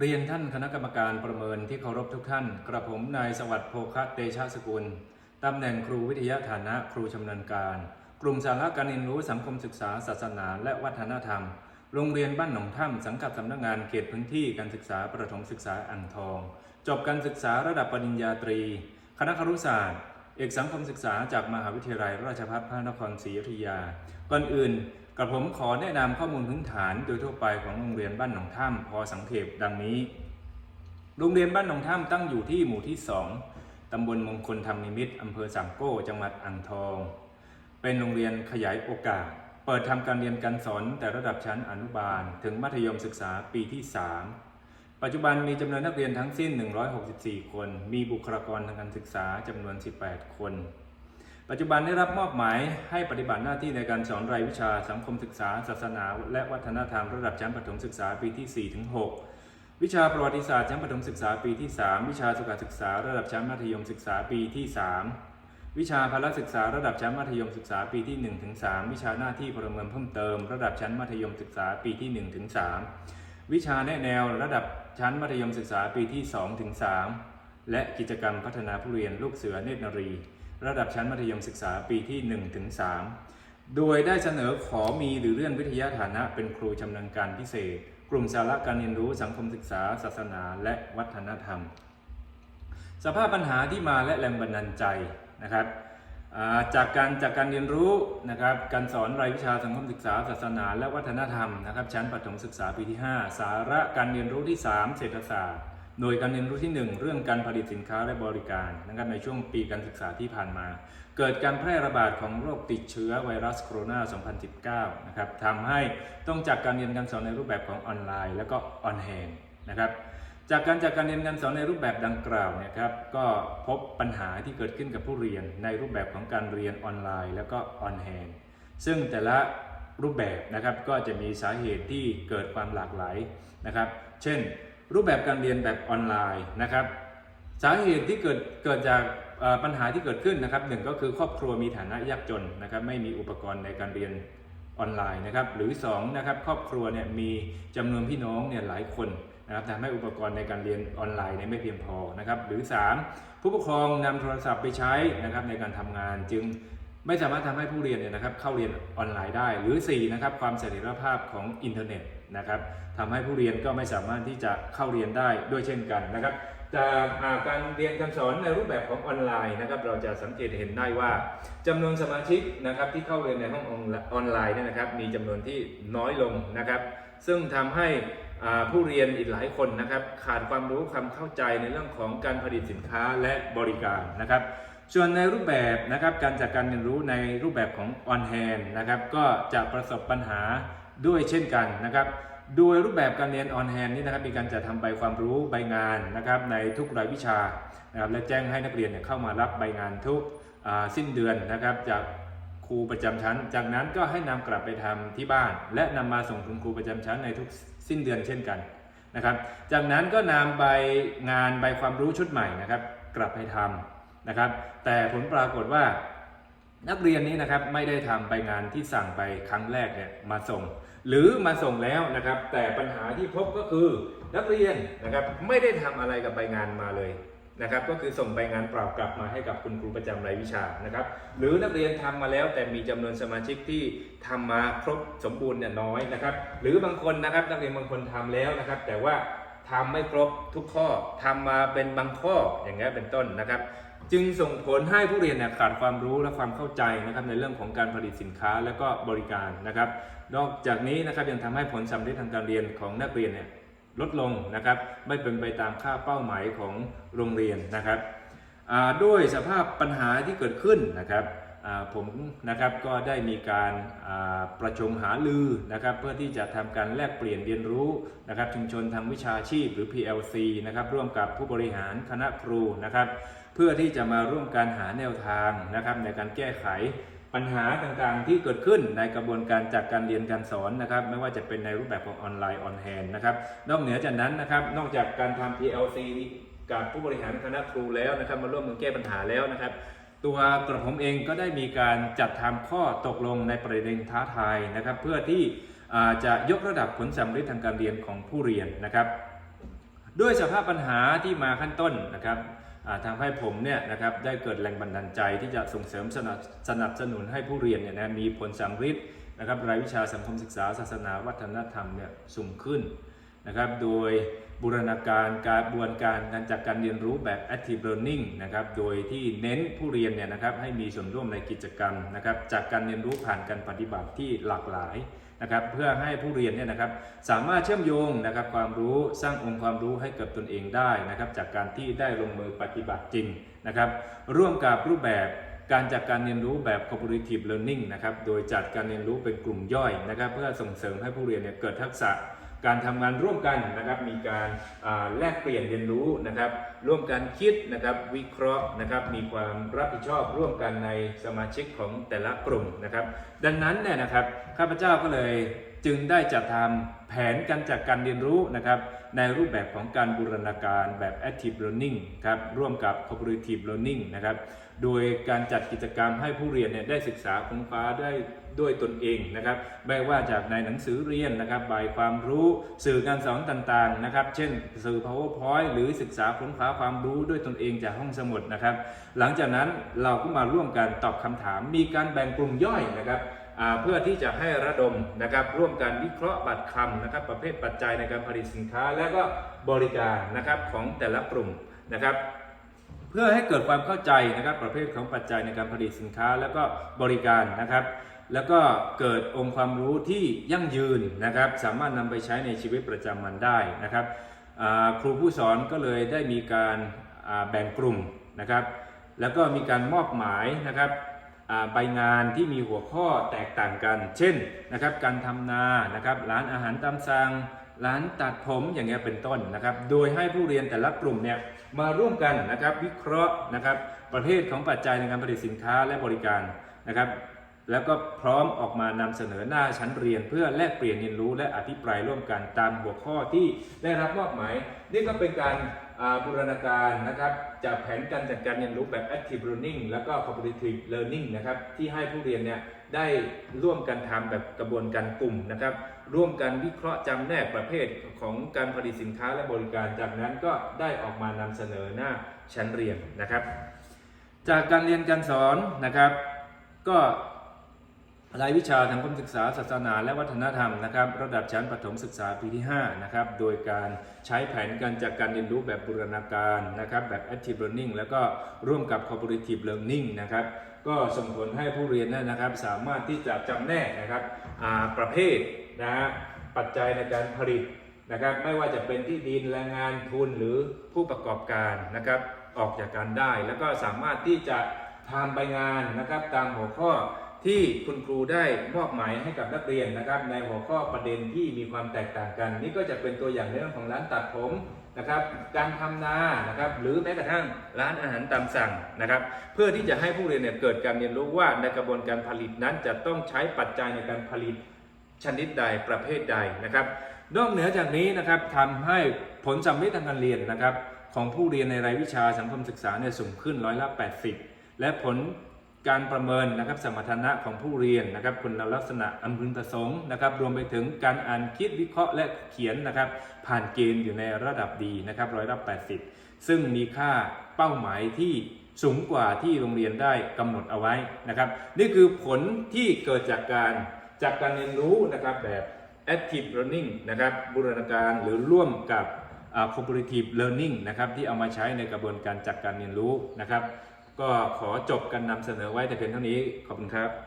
เรียนท่านคณะกรรมการประเมินที่เคารพทุกท่าน กระผมนายสวัสดิ์โภคะเตชะสกุล ตำแหน่งครูวิทยาฐานะครูชำนาญการ กลุ่มสาระการเรียนรู้สังคมศึกษา ศาสนาและวัฒนธรรม โรงเรียนบ้านหนองถ้ำสังกัดสำนักงานเขตพื้นที่การศึกษาประถมศึกษาอ่างทอง จบการศึกษาระดับปริญญาตรี คณะครุศาสตร์ เอกสังคมศึกษาจากมหาวิทยาลัยราชภัฏพระนครศรีอยุธยา ก่อนอื่น กระผมขอแนะนำข้อมูลพื้นฐานโดยทั่วไปของโรงเรียนบ้านหนองถ้ำพอสังเขปดังนี้ โรงเรียนบ้านหนองถ้ำตั้งอยู่ที่หมู่ที่ 2 ตำบลมงคลธรรมนิมิตรอำเภอสามโก้ จังหวัดอ่างทอง เป็นโรงเรียนขยายโอกาส เปิดทำการเรียนการสอนแต่ระดับชั้นอนุบาล ถึงมัธยมศึกษาปีที่ 3 ปัจจุบันมีจำนวนนักเรียนทั้งสิ้น 164 คน มีบุคลากรทางการศึกษาจำนวน 18 คน ปัจจุบันได้รับมอบหมายให้ปฏิบัติหน้าที่ในการสอนรายวิชาสังคมศึกษา ศาสนา และวัฒนธรรมระดับชั้นประถมศึกษาปีที่ 4-6 วิชาประวัติศาสตร์ชั้นประถมศึกษาปีที่ 3 วิชาสุขศึกษาระดับชั้นมัธยมศึกษาปีที่ 3 วิชาพละศึกษาระดับชั้นมัธยมศึกษาปีที่1ถึง3วิชาหน้าที่พลเมืองเพิ่มเติม ระดับชั้นมัธยมศึกษาปีที่1ถึง3วิชาแนะแนวระดับชั้นมัธยมศึกษาปีที่2ถึง3และกิจกรรมพัฒนาผู้เรียนลูกเสือเนตรนรี ระดับชั้นมัธยมศึกษาปีที่1ถึง3โดยได้เสนอขอมีหรือเลื่อนวิทยาฐานะเป็นครูชำนาญการพิเศษ กลุ่มสาระการเรียนรู้สังคมศึกษา ศาสนา และวัฒนธรรม สภาพปัญหาที่มาและแรงบันดาลใจนะครับจากการจากการเรียนรู้นะครับการสอนรายวิชาสังคมศึกษา ศาสนาและวัฒนธรรมนะครับชั้นประถมศึกษาปีที่ 5 สาระการเรียนรู้ที่ 3 เศรษฐศาสตร์ หน่วยการเรียนรู้ที่ 1 เรื่องการผลิตสินค้าและบริการนะครับในช่วงปีการศึกษาที่ผ่านมา เกิดการแพร่ระบาดของโรคติดเชื้อไวรัสโคโรนา 2019 นะครับทำให้ต้องจัดการเรียนการสอนในรูปแบบของออนไลน์ และก็ออนแฮนนะครับจากการจัดการเรียนการสอนในรูปแบบดังกล่าวเนะครับก็พบปัญหาที่เกิดขึ้นกับผู้เรียนในรูปแบบของการเรียนออนไลน์ แล้วก็ออนแฮนซึ่งแต่ละรูปแบบนะครับก็จะมีสาเหตุที่เกิดความหลากหลายนะครับ เช่น รูปแบบการเรียนแบบออนไลน์นะครับ สาเหตุที่เกิดเกิดจากปัญหาที่เกิดขึ้นนะครับหนึ่งก็คือครอบครัวมีฐานะยากจนนะครับ ไม่มีอุปกรณ์ในการเรียนออนไลน์นะครับหรือ2นะครับครอบครัวเนี่ยมีจำนวนพี่น้องเนี่ยหลายคนนะครับทำให้อุปกรณ์ในการเรียนออนไลน์เนี่ยไม่เพียงพอนะครับหรือ 3 ผู้ปกครองนำโทรศัพท์ไปใช้นะครับในการทำงานจึง ไม่สามารถทำให้ผู้เรียนเนี่ยนะครับเข้าเรียนออนไลน์ได้ หรือ4นะครับความเสถียรภาพของอินเทอร์เน็ตนะครับทำให้ผู้เรียนก็ไม่สามารถที่จะเข้าเรียนได้ด้วยเช่นกันนะครับจากอ่การเรียนการสอนในรูปแบบของออนไลน์นะครับเราจะสังเกตเห็นได้ว่าจำนวนสมาชิกนะครับที่เข้าเรียนในห้องออนไลน์เนี่ยนะครับมีจำนวนที่น้อยลงนะครับ ซึ่งทำให้ผู้เรียนอีกหลายคนนะครับขาดความรู้ความเข้าใจในเรื่องของการผลิตสินค้าและบริการนะครับ ส่วนในรูปแบบนะครับการจัดการเรียนรู้ในรูปแบบของออนแฮนนะครับก็จะประสบปัญหาด้วยเช่นกันนะครับโดยรูปแบบการเรียนออนแฮนนี่นะครับมีการจัดทำใบความรู้ใบงานนะครับในทุกรายวิชานะครับและแจ้งให้นักเรียนเนี่ยเข้ามารับใบงานทุกสิ้นเดือนนะครับจากครูประจำชั้น จากนั้นก็ให้นำกลับไปทำที่บ้าน และนำมาส่งคุณครูประจำชั้นในทุกสิ้นเดือนเช่นกันนะครับ จากนั้นก็นำใบงานใบความรู้ชุดใหม่นะครับ กลับไปทำ นะครับ แต่ผลปรากฏว่านักเรียนนี้นะครับไม่ได้ทำใบงานที่สั่งไปครั้งแรกเนี่ยมาส่ง หรือมาส่งแล้วนะครับ แต่ปัญหาที่พบก็คือนักเรียนนะครับไม่ได้ทำอะไรกับใบงานมาเลยนะครับ ก็คือส่งใบงานเปล่ากลับมาให้กับคุณครูประจำรายวิชานะครับ หรือนักเรียนทำมาแล้วแต่มีจำนวนสมาชิกที่ทำมาครบสมบูรณ์เนี่ยน้อยนะครับ หรือบางคนนะครับนักเรียนบางคนทำแล้วนะครับ แต่ว่าทำไม่ครบทุกข้อทำมาเป็นบางข้ออย่างเงี้ยเป็นต้นนะครับ จึงส่งผลให้ผู้เรียนเนี่ยขาดความรู้และความเข้าใจนะครับในเรื่องของการผลิตสินค้าและก็บริการนะครับ นอกจากนี้นะครับยังทำให้ผลสำเร็จทางการเรียนของนักเรียนเนี่ยลดลงนะครับไม่เป็นไปตามค่าเป้าหมายของโรงเรียนนะครับด้วยสภาพปัญหาที่เกิดขึ้นนะครับ ผมนะครับก็ได้มีการประชุมหาลือนะครับเพื่อที่จะทำการแลกเปลี่ยนเรียนรู้นะครับชุมชนทางวิชาชีพหรือ PLC นะครับร่วมกับผู้บริหารคณะครูนะครับเพื่อที่จะมาร่วมการหาแนวทางนะครับในการแก้ไขปัญหาต่างๆที่เกิดขึ้นในกระบวนการจัดการเรียนการสอนนะครับ ไม่ว่าจะเป็นในรูปแบบของออนไลน์ออนแฮนนะครับนอกเหนือจากนั้นนะครับนอกจากการทำ PLC กับผู้บริหารคณะครูแล้วนะครับมาร่วมมือแก้ปัญหาแล้วนะครับ ตัวกระผมเองก็ได้มีการจัดทำข้อตกลงในประเด็นท้าทายนะครับ เพื่อที่จะยกระดับผลสำเร็จทางการเรียนของผู้เรียนนะครับ ด้วยสภาพปัญหาที่มาขั้นต้นนะครับอ่าทำให้ผมเนี่ยนะครับได้เกิดแรงบันดาลใจที่จะส่งเสริมสนับสนับสนุนให้ผู้เรียนเนี่ยนะมีผลสังฤทธิ์นะครับรายวิชาสังคมศึกษาศาสนาวัฒนธรรมเนี่ยสูงขึ้น นะครับโดยบูรณาการการบวนการการจัดการเรียนรู้แบบ active learning นะครับ โดยที่เน้นผู้เรียนเนี่ยนะครับให้มีส่วนร่วมในกิจกรรมนะครับจากการเรียนรู้ผ่านการปฏิบัติที่หลากหลายนะครับ เพื่อให้ผู้เรียนเนี่ยนะครับสามารถเชื่อมโยงนะครับความรู้สร้างองค์ความรู้ให้กับตนเองได้นะครับ จากการที่ได้ลงมือปฏิบัติจริงนะครับ ร่วมกับรูปแบบการจัดการเรียนรู้แบบ cooperative learning นะครับ โดยจัดการเรียนรู้เป็นกลุ่มย่อยนะครับ เพื่อส่งเสริมให้ผู้เรียนเนี่ยเกิดทักษะ การทำงานร่วมกันนะครับ มีการแลกเปลี่ยนเรียนรู้นะครับ ร่วมกันคิดนะครับ วิเคราะห์นะครับ มีความรับผิดชอบร่วมกันในสมาชิกของแต่ละกลุ่มนะครับ ดังนั้นเนี่ยนะครับ ข้าพเจ้าก็เลย จึงได้จัดทำแผนการจัดการเรียนรู้นะครับในรูปแบบของการบูรณาการแบบ active learning ครับร่วมกับ cooperative learning นะครับโดยการจัดกิจกรรมให้ผู้เรียนเนี่ยได้ศึกษาค้นคว้าได้ด้วยตนเองนะครับไม่ว่าจากในหนังสือเรียนนะครับใบความรู้สื่อการสอนต่างๆนะครับเช่นสื่อ powerpoint หรือศึกษาค้นคว้าความรู้ด้วยตนเองจากห้องสมุดนะครับ หลังจากนั้นเราก็มาร่วมกันตอบคำถามมีการแบ่งกลุ่มย่อยนะครับ เพื่อที่จะให้ระดมนะครับร่วมกันวิเคราะห์บัตรคำนะครับประเภทปัจจัยในการผลิตสินค้า และก็บริการนะครับของแต่ละกลุ่มนะครับ เพื่อให้เกิดความเข้าใจนะครับประเภทของปัจจัยในการผลิตสินค้า แล้วก็บริการนะครับ แล้วก็เกิดองค์ความรู้ที่ยั่งยืนนะครับ สามารถนำไปใช้ในชีวิตประจำวันได้นะครับครูผู้สอนก็เลยได้มีการแบ่งกลุ่มนะครับ แล้วก็มีการมอบหมายนะครับ ใบงานที่มีหัวข้อแตกต่างกัน เช่นนะครับการทำนานะครับร้านอาหารตามสั่งร้านตัดผมอย่างเงี้ยเป็นต้นนะครับ โดยให้ผู้เรียนแต่ละกลุ่มเนี่ยมาร่วมกันนะครับวิเคราะห์นะครับประเภทของปัจจัยในการผลิตสินค้าและบริการนะครับ แล้วก็พร้อมออกมานำเสนอหน้าชั้นเรียน เพื่อแลกเปลี่ยนเรียนรู้และอภิปรายร่วมกันตามหัวข้อที่ได้รับมอบหมาย นี่ก็เป็นการบูรณาการนะครับ จากแผนการจัดการเรียนรู้แบบ active learning แล้วก็ cooperative learning นะครับที่ให้ผู้เรียนเนี่ยได้ร่วมกันทำแบบกระบวนการกลุ่มนะครับ ร่วมกันวิเคราะห์จำแนกประเภทของการผลิตสินค้าและบริการ จากนั้นก็ได้ออกมานำเสนอหน้าชั้นเรียนนะครับ จากการเรียนการสอนนะครับ ก็ รายวิชาทางคมศึกษาศาสนาและวัฒนธรรมนะครับระดับชั้นประถมศึกษาปีที่5นะครับโดยการใช้แผนการจัดการเรียนรู้แบบบูรณาการนะครับแบบ active learning แล้วก็ร่วมกับ cooperative learning นะครับก็ส่งผลให้ผู้เรียนนะครับ สามารถที่จะจำแนกนะครับประเภทนะฮะปัจจัยในการผลิตนะครับไม่ว่าจะเป็นที่ดินแรงงานทุนหรือผู้ประกอบการนะครับออกจากกันได้ แล้วก็สามารถที่จะทำใบงานนะครับตามหัวข้อ ที่คุณครูได้มอบหมายให้กับนักเรียนนะครับ ในหัวข้อประเด็นที่มีความแตกต่างกัน นี่ก็จะเป็นตัวอย่างในเรื่องของร้านตัดผมนะครับ การทำนานะครับ หรือแม้กระทั่งร้านอาหารตามสั่งนะครับ เพื่อที่จะให้ผู้เรียนเนี่ยเกิดการเรียนรู้ว่าในกระบวนการผลิตนั้นจะต้องใช้ปัจจัยในการผลิตชนิดใดประเภทใดนะครับ นอกเหนือจากนี้นะครับทำให้ผลสำเร็จทางการเรียนนะครับ ของผู้เรียนในรายวิชาสังคมศึกษาเนี่ยสูงขึ้นร้อยละ 80 และผล การประเมินนะครับสมรรถนะของผู้เรียนนะครับคุณลักษณะอันพึงประสงค์นะครับรวมไปถึงการอ่านคิดวิเคราะห์และเขียนนะครับ ผ่านเกณฑ์อยู่ในระดับดีนะครับร้อยละ80 ซึ่งมีค่าเป้าหมายที่สูงกว่าที่โรงเรียนได้กำหนดเอาไว้นะครับ นี่คือผลที่เกิดจากการจากการเรียนรู้นะครับแบบ active learning นะครับบูรณาการหรือร่วมกับ cooperative learning นะครับที่เอามาใช้ในกระบวนการจัดการเรียนรู้นะครับ ก็ขอจบการนำเสนอไว้แต่เพียงเท่านี้ ขอบคุณครับ